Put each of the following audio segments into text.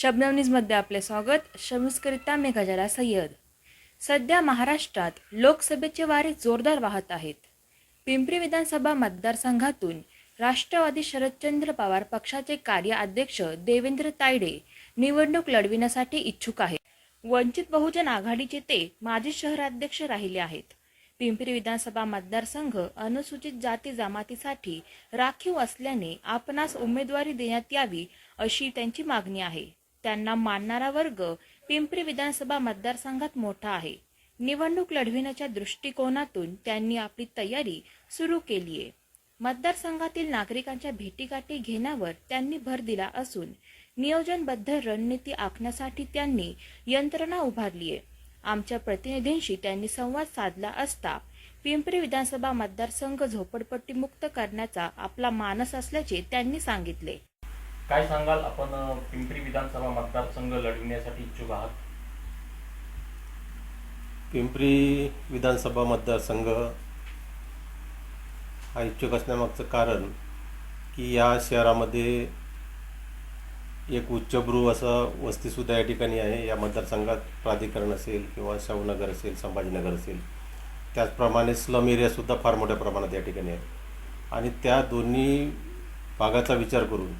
शबनवनीजमध्ये आपले स्वागत. शमस्करिता मेघाजाला सय्यद. सध्या महाराष्ट्रात लोकसभेचे वारे जोरदार वाहत आहेत. पिंपरी विधानसभा मतदारसंघातून राष्ट्रवादी शरदचंद्र पवार पक्षाचे कार्य अध्यक्ष देवेंद्र तायडे निवडणूक लढविण्यासाठी इच्छुक आहेत. वंचित बहुजन आघाडीचे ते माजी शहराध्यक्ष राहिले आहेत. पिंपरी विधानसभा मतदारसंघ अनुसूचित जाती जमातीसाठी राखीव असल्याने आपणास उमेदवारी देण्यात यावी अशी त्यांची मागणी आहे. त्यांना मानणारा वर्ग पिंपरी विधानसभा मतदारसंघात मोठा आहे. निवडणूक लढविण्याच्या दृष्टिकोनातून त्यांनी आपली तयारी सुरू केली आहे. मतदारसंघातील नागरिकांच्या भेटीगाठी घेण्यावर त्यांनी भर दिला असून नियोजनबद्ध रणनीती आखण्यासाठी त्यांनी यंत्रणा उभारली आहे. आमच्या प्रतिनिधींशी त्यांनी संवाद साधला असता पिंपरी विधानसभा मतदारसंघ झोपडपट्टीमुक्त करण्याचा आपला मानस असल्याचे त्यांनी सांगितले. काय सांगाल? आपण पिंपरी विधानसभा मतदारसंघ लढविण्यासाठी इच्छुक आहात? पिंपरी विधानसभा मतदारसंघ हा इच्छुक असण्यामागचं कारण की या शहरामध्ये एक उच्चभ्रू असं वस्तीसुद्धा या ठिकाणी आहे. या मतदारसंघात प्राधिकरण असेल किंवा शाहूनगर असेल संभाजीनगर असेल त्याचप्रमाणे स्लम एरियासुद्धा फार मोठ्या प्रमाणात या ठिकाणी आहे आणि त्या दोन्ही भागाचा विचार करून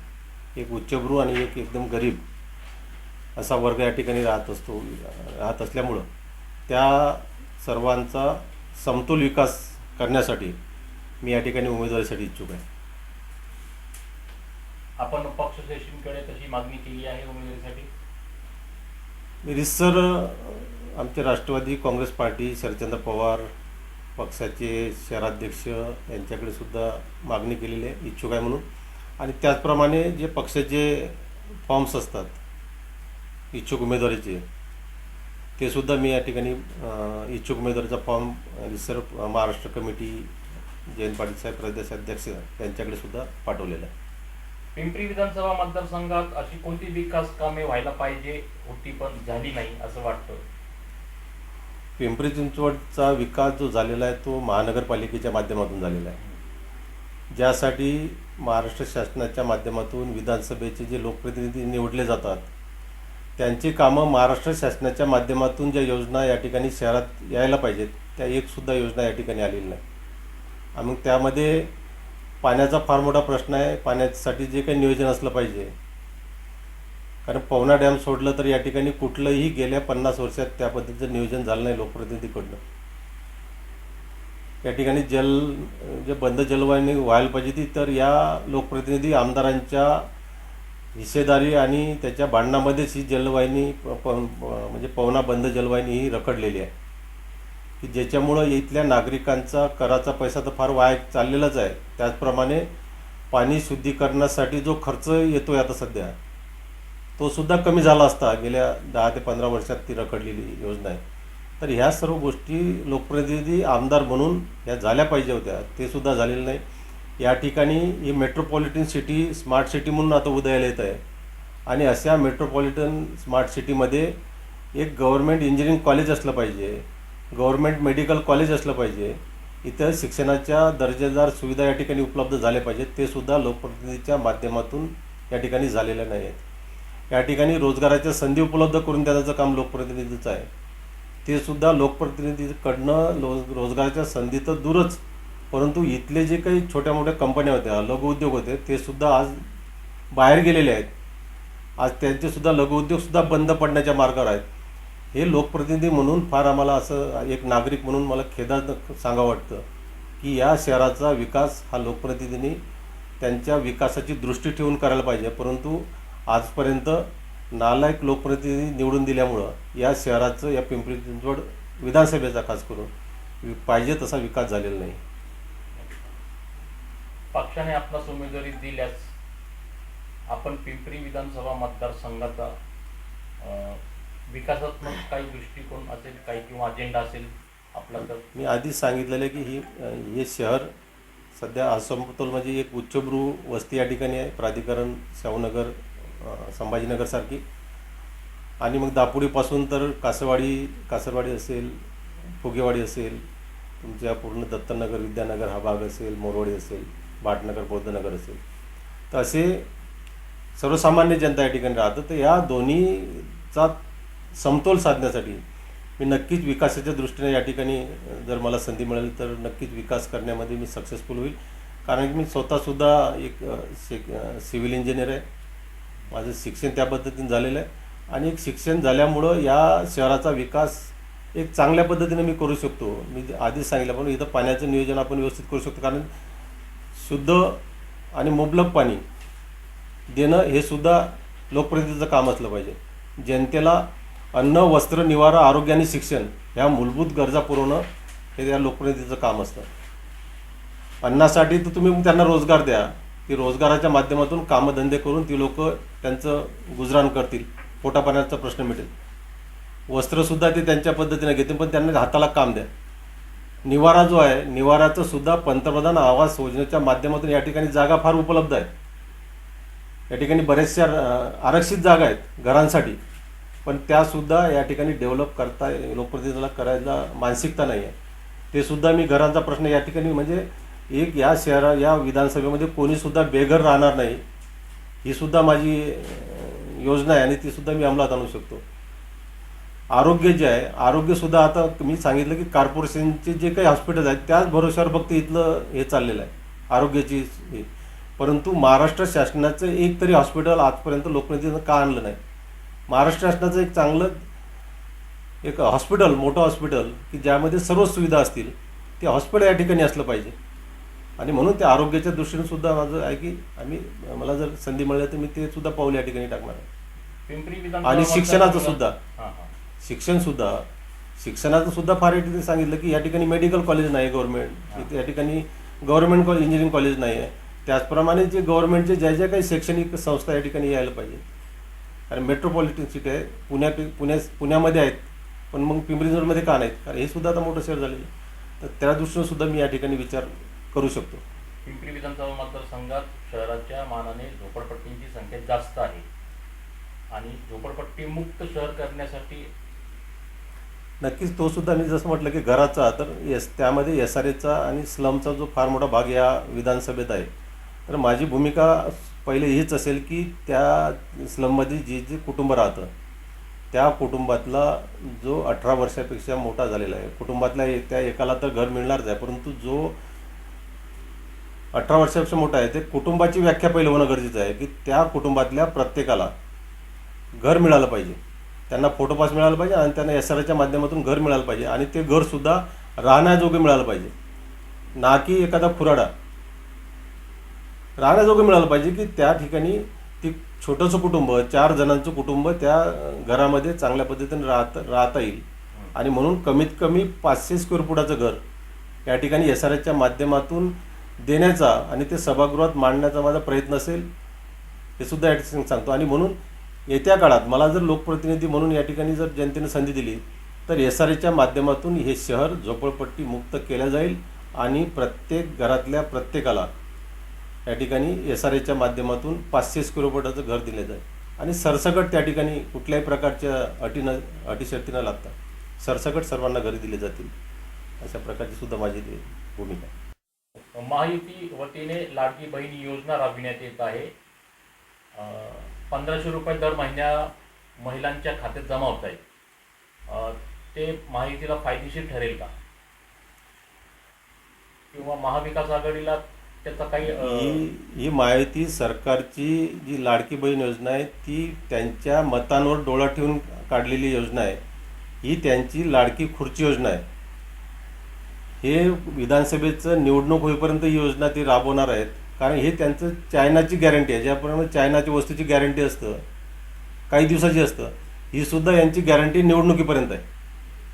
एक उच्चभ्रू आणि एक एकदम गरीब असा वर्ग या ठिकाणी राहत असतो राहत असल्यामुळं त्या सर्वांचा समतोल विकास करण्यासाठी मी या ठिकाणी उमेदवारीसाठी इच्छुक आहे. आपण पक्षश्रेष्ठींकडे तशी मागणी केली आहे उमेदवारीसाठी? रिसर आमचे राष्ट्रवादी काँग्रेस पार्टी शरदचंद्र पवार पक्षाचे शहराध्यक्ष यांच्याकडे सुद्धा मागणी केलेली आहे इच्छुक आहे म्हणून. आणि त्याचप्रमाणे जे पक्षाचे फॉर्म्स असतात इच्छुक उमेदवारीचे ते सुद्धा मी या ठिकाणी इच्छुक उमेदवारीचा फॉर्म रिसर महाराष्ट्र कमिटी जयंत पाटील साहेब प्रदेश अध्यक्ष यांच्याकडे सुद्धा पाठवलेला आहे. पिंपरी विधानसभा मतदारसंघात अशी कोणती विकास कामे व्हायला पाहिजे होती पण झाली नाही असं वाटतं? पिंपरी चिंचवडचा विकास जो झालेला आहे तो महानगरपालिकेच्या माध्यमातून झालेला आहे. ज्यासाठी महाराष्ट्र शासनाच्या माध्यमातून विधानसभेचे जे लोकप्रतिनिधी निवडले जातात त्यांची कामं महाराष्ट्र शासनाच्या माध्यमातून ज्या योजना या ठिकाणी शहरात यायला पाहिजेत त्या एकसुद्धा योजना या ठिकाणी आलेली नाही. आणि त्यामध्ये पाण्याचा फार मोठा प्रश्न आहे. पाण्यासाठी जे काही नियोजन असलं पाहिजे. कारण पवना डॅम सोडलं तर या ठिकाणी कुठलंही गेल्या पन्नास वर्षात त्या पद्धतीचं नियोजन झालं नाही लोकप्रतिनिधीकडनं. या ठिकाणी जल जे बंद जलवाहिनी व्हायला पाहिजे ती तर या लोकप्रतिनिधी आमदारांच्या हिस्सेदारी आणि त्याच्या भांडणामध्येच ही जलवाहिनी प- प- म्हणजे पवना बंद जलवाहिनी ही रखडलेली आहे. की ज्याच्यामुळं इथल्या नागरिकांचा कराचा पैसा तर फार वाया चाललेलाच आहे. त्याचप्रमाणे पाणी शुद्धीकरणासाठी जो खर्च येतो आहे आता सध्या तो सुद्धा कमी झाला असता गेल्या दहा ते पंधरा वर्षात ती रखडलेली योजना आहे. तर ह्या सर्व गोष्टी लोकप्रतिनिधी आमदार म्हणून ह्या झाल्या पाहिजे होत्या. ते सुद्धा झालेलं नाही. या ठिकाणी ही मेट्रोपॉलिटन सिटी स्मार्ट सिटी म्हणून आता उदयाला येत आहे. आणि अशा मेट्रोपॉलिटन स्मार्ट सिटीमध्ये एक गव्हर्मेंट इंजिनिअरिंग कॉलेज असलं पाहिजे गव्हर्मेंट मेडिकल कॉलेज असलं पाहिजे इतर शिक्षणाच्या दर्जेदार सुविधा या ठिकाणी उपलब्ध झाल्या पाहिजेत. ते सुद्धा लोकप्रतिनिधीच्या माध्यमातून या ठिकाणी झालेल्या नाही आहेत या ठिकाणी रोजगाराच्या संधी उपलब्ध करून देण्याचं काम लोकप्रतिनिधीचं आहे. ते सुद्धा लोकप्रतिनिधीकडनं लो रोजगाराच्या संधी तर दूरच. परंतु इथले जे काही छोट्या मोठ्या कंपन्या होत्या लघुउद्योग होते ते सुद्धा आज बाहेर गेलेले आहेत. आज त्यांचे सुद्धा लघुउद्योगसुद्धा बंद पडण्याच्या मार्गावर आहेत. हे लोकप्रतिनिधी म्हणून फार आम्हाला असं एक नागरिक म्हणून मला खेदात सांगावं वाटतं की या शहराचा विकास हा लोकप्रतिनिधींनी त्यांच्या विकासाची दृष्टी ठेवून करायला पाहिजे. परंतु आजपर्यंत नालायक लोकप्रतिनिधी निवडून दिल्यामुळं या शहराचं या पिंपरी चिंचवड विधानसभेचा खास करून पाहिजे तसा विकास झालेला नाही. पक्षाने आपणास उमेदवारी दिल्यास आपण पिंपरी विधानसभा मतदारसंघाचा विकासात्मक काही दृष्टिकोन असेल काही किंवा अजेंडा असेल आपला तर मी आधीच सांगितलेलं आहे की ही हे शहर सध्या असमतोल म्हणजे एक उच्चभ्रू वस्ती या ठिकाणी आहे. प्राधिकरण शाहूनगर संभाजीनगरसारखी. आणि मग दापोडीपासून तर कासवाडी कासरवाडी असेल फुगेवाडी असेल तुमच्या पूर्ण दत्तनगर विद्यानगर हा भाग असेल मोरवाडी असेल भाटनगर बौद्धनगर असेल. तर असे सर्वसामान्य जनता या ठिकाणी राहतं तर या दोन्हीचा समतोल साधण्यासाठी मी नक्कीच विकासाच्या दृष्टीने या ठिकाणी जर मला संधी मिळाली तर नक्कीच विकास करण्यामध्ये मी सक्सेसफुल होईल. कारण की मी स्वतःसुद्धा एक सिव्हिल इंजिनियर आहे. माझं शिक्षण त्या पद्धतीने झालेलं आहे. आणि एक शिक्षण झाल्यामुळं या शहराचा विकास एक चांगल्या पद्धतीने मी करू शकतो. मी आधीच सांगितलं पण इथं पाण्याचं नियोजन आपण व्यवस्थित करू शकतो. कारण शुद्ध आणि मुबलक पाणी देणं हे सुद्धा लोकप्रतिनिधीचं काम असलं पाहिजे. जनतेला अन्न वस्त्र निवारा आरोग्य आणि शिक्षण ह्या मूलभूत गरजा पुरवणं हे त्या लोकप्रतिनिधीचं काम असतं. अन्नासाठी तर तुम्ही त्यांना रोजगार द्या. की रोजगाराच्या माध्यमातून कामधंदे करून ती लोक त्यांचं गुजराण करतील पोटापाण्याचा प्रश्न मिटेल. वस्त्रसुद्धा ते त्यांच्या पद्धतीने घेतील पण त्यांना हाताला काम द्या. निवारा जो आहे निवाराचं सुद्धा पंतप्रधान आवास योजनेच्या माध्यमातून या ठिकाणी जागा फार उपलब्ध आहे. या ठिकाणी बऱ्याचशा आरक्षित जागा आहेत घरांसाठी पण त्यासुद्धा या ठिकाणी डेव्हलप करता लोकप्रतिनिधीला करायला मानसिकता नाही आहे. ते सुद्धा मी घरांचा प्रश्न या ठिकाणी म्हणजे एक या शहरा या विधानसभेमध्ये कोणीसुद्धा बेघर राहणार नाही ही सुद्धा माझी योजना आहे आणि ती सुद्धा मी अंमलात आणू शकतो. आरोग्य जे आहे आरोग्यसुद्धा आता मी सांगितलं की कॉर्पोरेशनचे जे काही हॉस्पिटल आहेत त्याच भरोश्यावर फक्त इथलं हे चाललेलं आहे आरोग्याची हे. परंतु महाराष्ट्र शासनाचं एक तरी हॉस्पिटल आजपर्यंत लोकप्रतिनिधीनं का आणलं नाही? महाराष्ट्र शासनाचं एक चांगलं एक हॉस्पिटल मोठं हॉस्पिटल की ज्यामध्ये सर्व सुविधा असतील ते हॉस्पिटल या ठिकाणी असलं पाहिजे. आणि म्हणून त्या आरोग्याच्या दृष्टीने सुद्धा माझं आहे की आम्ही मला जर संधी मिळाली तर मी ते सुद्धा पाऊल या ठिकाणी टाकणार आहे. आणि शिक्षणाचं सुद्धा. शिक्षण सुद्धा. शिक्षणाचं सुद्धा फार या ठिकाणी सांगितलं की या ठिकाणी मेडिकल कॉलेज नाही गव्हर्नमेंट. या ठिकाणी गव्हर्नमेंट कॉलेज इंजिनिअरिंग कॉलेज नाही आहे. त्याचप्रमाणे जे गव्हर्नमेंटचे ज्या ज्या काही शैक्षणिक संस्था या ठिकाणी यायला पाहिजे. कारण मेट्रोपॉलिटन सिटी आहे. पुण्या पुण्या पुण्यामध्ये आहेत. पण मग पिंपरी चिंचवडमध्ये का नाहीत? कारण हे सुद्धा आता मोठं शहर झालेलं आहे. तर त्या दृष्टीने सुद्धा मी या ठिकाणी विचार करू शकतो. पिंपरी विधानसभा मतदारसंघात शहराच्या मानाने झोपडपट्टींची संख्या जास्त आहे. आणि झोपडपट्टी मुक्त शहर करण्यासाठी नक्कीच तो सुद्धा मी जसं म्हटलं की घराचा तर एस त्यामध्ये एस आर एचा आणि स्लमचा जो फार मोठा भाग या विधानसभेत आहे. तर माझी भूमिका पहिले हीच असेल की त्या स्लममध्ये जे जे कुटुंब राहतं त्या कुटुंबातला जो अठरा वर्षापेक्षा मोठा झालेला आहे. कुटुंबातल्या त्या एकाला तर घर मिळणारच आहे परंतु जो अठरा वर्षापेक्षा मोठा आहे. ते कुटुंबाची व्याख्या पहिलं होणं गरजेचं आहे की त्या कुटुंबातल्या प्रत्येकाला घर मिळालं पाहिजे. त्यांना फोटोपास मिळालं मिळाला पाहिजे आणि त्यांना एस आर आयच्या माध्यमातून घर मिळालं पाहिजे आणि ते घरसुद्धा राहण्याजोगे मिळालं पाहिजे. ना की एखादा खुराडा. राहण्याजोगं मिळालं पाहिजे की त्या ठिकाणी ती छोटंसं कुटुंब चार जणांचं कुटुंब त्या घरामध्ये चांगल्या पद्धतीने राहत राहता येईल. आणि म्हणून कमीत कमी पाचशे स्क्वेअर फुटाचं घर या ठिकाणी एस आर आयच्या माध्यमातून देण्याचा आणि ते सभागृहात मांडण्याचा माझा प्रयत्न असेल हे सुद्धा या ठिकाणी सांगतो. आणि म्हणून येत्या काळात मला जर लोकप्रतिनिधी म्हणून या ठिकाणी जर जनतेने संधी दिली तर एस आर एच्या माध्यमातून हे शहर झोपडपट्टी मुक्त केलं जाईल आणि प्रत्येक घरातल्या प्रत्येकाला या ठिकाणी एस आर एच्या माध्यमातून पाचशे स्क्वेअर फुटाचं घर दिलं जाईल. आणि सरसकट त्या ठिकाणी कुठल्याही प्रकारच्या अटी न अटी शर्ती न लागता सरसकट सर्वांना घरी दिले जातील अशा प्रकारची सुद्धा माझी भूमिका आहे. महायुती वतीने लाडकी बहीण योजना राबविण्यात येत आहे. पंधराशे रुपये दर महिन्या महिलांच्या खात्यात जमा होत आहेत. ते महायुतीला फायदेशीर ठरेल का? किंवा महाविकास आघाडीला त्याचा काही ही ही माहिती सरकारची जी लाडकी बहीण योजना आहे ती त्यांच्या मतांवर डोळा ठेवून काढलेली योजना आहे. ही त्यांची लाडकी खुर्ची योजना आहे. हे विधानसभेचं निवडणूक होईपर्यंत ही योजना ते राबवणार आहेत. कारण हे त्यांचं चायनाची गॅरंटी आहे. ज्याप्रमाणे चायनाच्या वस्तूची गॅरंटी असतं काही दिवसाची असतं ही सुद्धा यांची गॅरंटी निवडणुकीपर्यंत आहे.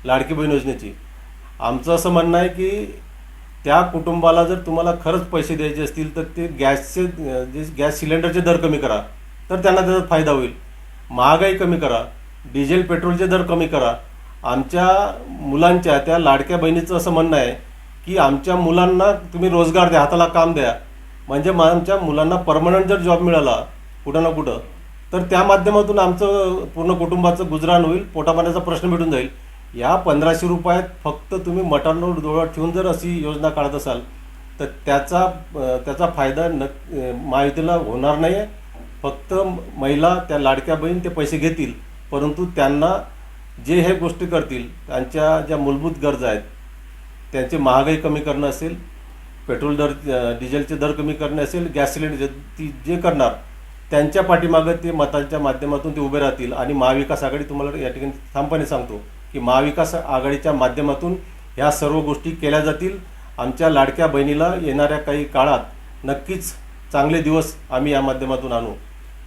लाडकी बहीण योजनेची. आमचं असं म्हणणं आहे की त्या कुटुंबाला जर तुम्हाला खरंच पैसे द्यायचे असतील तर ते गॅसचे जे गॅस सिलेंडरचे दर कमी करा. तर त्यांना त्याचा फायदा होईल. महागाई कमी करा. डिझेल पेट्रोलचे दर कमी करा. आमच्या मुलांच्या त्या लाडक्या बहिणीचं असं म्हणणं आहे की आमच्या मुलांना तुम्ही रोजगार द्या हाताला काम द्या. म्हणजे मग आमच्या मुलांना परमनंट जर जॉब मिळाला कुठं ना कुठं तर त्या माध्यमातून आमचं पूर्ण कुटुंबाचं गुजराण होईल पोटापाण्याचा प्रश्न मिटून जाईल. या पंधराशे रुपयात फक्त तुम्ही मटांवर डोळा ठेवून जर अशी योजना काढत असाल तर त्याचा त्याचा फायदा न महायुतीला होणार नाही आहे फक्त महिला त्या लाडक्या बहीण ते पैसे घेतील परंतु त्यांना जे हे गोष्टी करतील त्यांच्या ज्या मूलभूत गरजा आहेत त्यांची महागाई कमी करणं असेल पेट्रोल दर डिझेलचे दर कमी करणे असेल गॅस सिलेंडर ती जे करणार त्यांच्या पाठीमागं ते मतांच्या माध्यमातून ते उभे राहतील. आणि महाविकास आघाडी तुम्हाला या ठिकाणी ठामपणे सांगतो की महाविकास आघाडीच्या माध्यमातून ह्या सर्व गोष्टी केल्या जातील. आमच्या लाडक्या बहिणीला येणाऱ्या काही काळात नक्कीच चांगले दिवस आम्ही या माध्यमातून आणू.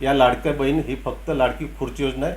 या लाडक्या बहीण ही फक्त लाडकी खुर्ची योजना आहे.